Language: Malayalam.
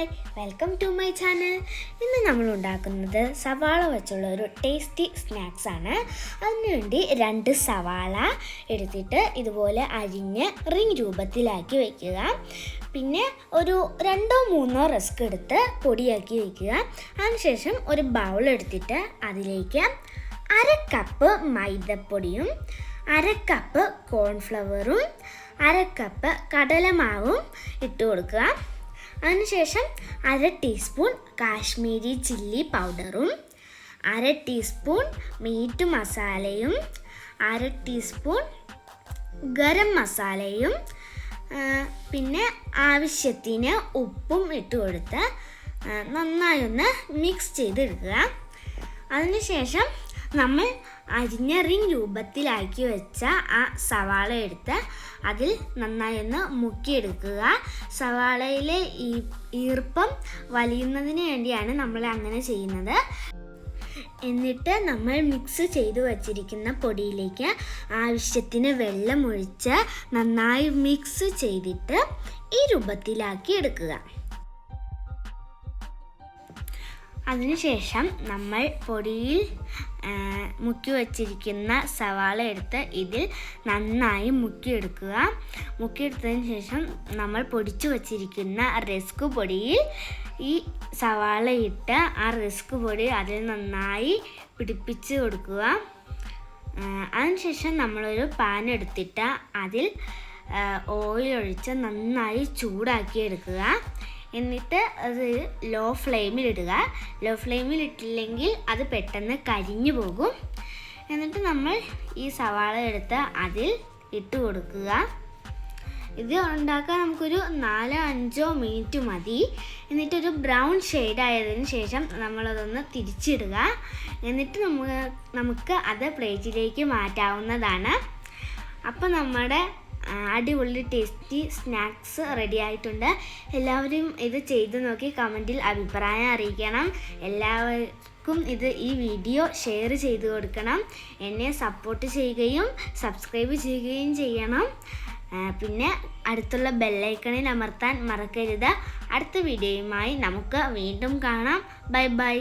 Hi welcome to my channel ഇന്ന് നമ്മൾ ഉണ്ടാക്കുന്നത് സവാള വെച്ചുള്ള ഒരു ടേസ്റ്റി സ്നാക്സ് ആണ്. അതിനുവേണ്ടി രണ്ട് സവാള എടുത്തിട്ട് ഇതുപോലെ അരിഞ്ഞ് റിങ് രൂപത്തിലാക്കി വയ്ക്കുക പിന്നെ ഒരു രണ്ടോ മൂന്നോ റിസ്ക് എടുത്ത് പൊടിയാക്കി വയ്ക്കുക അതിനുശേഷം ഒരു ബൗൾ എടുത്തിട്ട് അതിലേക്ക് അര കപ്പ് മൈദപ്പൊടിയും അര കപ്പ് കോൺഫ്ലവറും അര കപ്പ് കടലമാവും ഇട്ട് കൊടുക്കുക. അതിനുശേഷം അര ടീസ്പൂൺ കാശ്മീരി ചില്ലി പൗഡറും അര ടീസ്പൂൺ മീറ്റ് മസാലയും അര ടീസ്പൂൺ ഗരം മസാലയും പിന്നെ ആവശ്യത്തിന് ഉപ്പും ഇട്ട് കൊടുത്ത് നന്നായി ഒന്ന് മിക്സ് ചെയ്തെടുക്കുക അതിനുശേഷം നമ്മൾ അരിഞ്ഞ റിംഗ് രൂപത്തിലാക്കി വെച്ച ആ സവാള എടുത്ത് അതിൽ നന്നായി ഒന്ന് മുക്കിയെടുക്കുക. സവാളയിലെ ഈ ഈർപ്പം വലിയുന്നതിന് വേണ്ടിയാണ് നമ്മൾ അങ്ങനെ ചെയ്യുന്നത്. എന്നിട്ട് നമ്മൾ മിക്സ് ചെയ്തു വച്ചിരിക്കുന്ന പൊടിയിലേക്ക് ആവശ്യത്തിന് വെള്ളം ഒഴിച്ച് നന്നായി മിക്സ് ചെയ്തിട്ട് ഈ രൂപത്തിലാക്കി എടുക്കുക. അതിനുശേഷം നമ്മൾ പൊടിയിൽ മുക്കി വച്ചിരിക്കുന്ന സവാള എടുത്ത് ഇതിൽ നന്നായി മുക്കിയെടുക്കുക. മുക്കിയെടുത്തതിന് ശേഷം നമ്മൾ പൊടിച്ചു വച്ചിരിക്കുന്ന റിസ്ക് പൊടിയിൽ ഈ സവാള ഇട്ട് ആ റിസ്ക് പൊടി അതിൽ നന്നായി പിടിപ്പിച്ച് കൊടുക്കുക. അതിനുശേഷം നമ്മളൊരു പാൻ എടുത്തിട്ട് അതിൽ ഓയിൽ ഒഴിച്ച് നന്നായി ചൂടാക്കി എടുക്കുക എന്നിട്ട് അത് ലോ ഫ്ലെയിമിൽ ഇടുക. ലോ ഫ്ലെയിമിൽ ഇട്ടില്ലെങ്കിൽ അത് പെട്ടെന്ന് കരിഞ്ഞു പോകും. എന്നിട്ട് നമ്മൾ ഈ സവാള എടുത്ത് അതിൽ ഇട്ട് കൊടുക്കുക. ഇത് ഉണ്ടാക്കാൻ നമുക്കൊരു നാലോ അഞ്ചോ മിനിറ്റ് മതി. എന്നിട്ടൊരു ബ്രൗൺ ഷെയ്ഡ് ആയതിനു ശേഷം നമ്മളതൊന്ന് തിരിച്ചിടുക. എന്നിട്ട് നമുക്ക് നമുക്ക് അത് പ്ലേറ്റിലേക്ക് മാറ്റാവുന്നതാണ്. അപ്പോൾ നമ്മുടെ അടിപൊളി ടേസ്റ്റി സ്നാക്സ് റെഡി ആയിട്ടുണ്ട്. എല്ലാവരും ഇത് ചെയ്ത് നോക്കി കമന്റിൽ അഭിപ്രായം അറിയിക്കണം. എല്ലാവർക്കും ഇത് ഈ വീഡിയോ ഷെയർ ചെയ്ത് കൊടുക്കണം. എന്നെ സപ്പോർട്ട് ചെയ്യുകയും സബ്സ്ക്രൈബ് ചെയ്യുകയും ചെയ്യണം. പിന്നെ അടുത്തുള്ള ബെല്ലൈക്കണിൽ അമർത്താൻ മറക്കരുത്. അടുത്ത വീഡിയോയുമായി നമുക്ക് വീണ്ടും കാണാം. Bye bye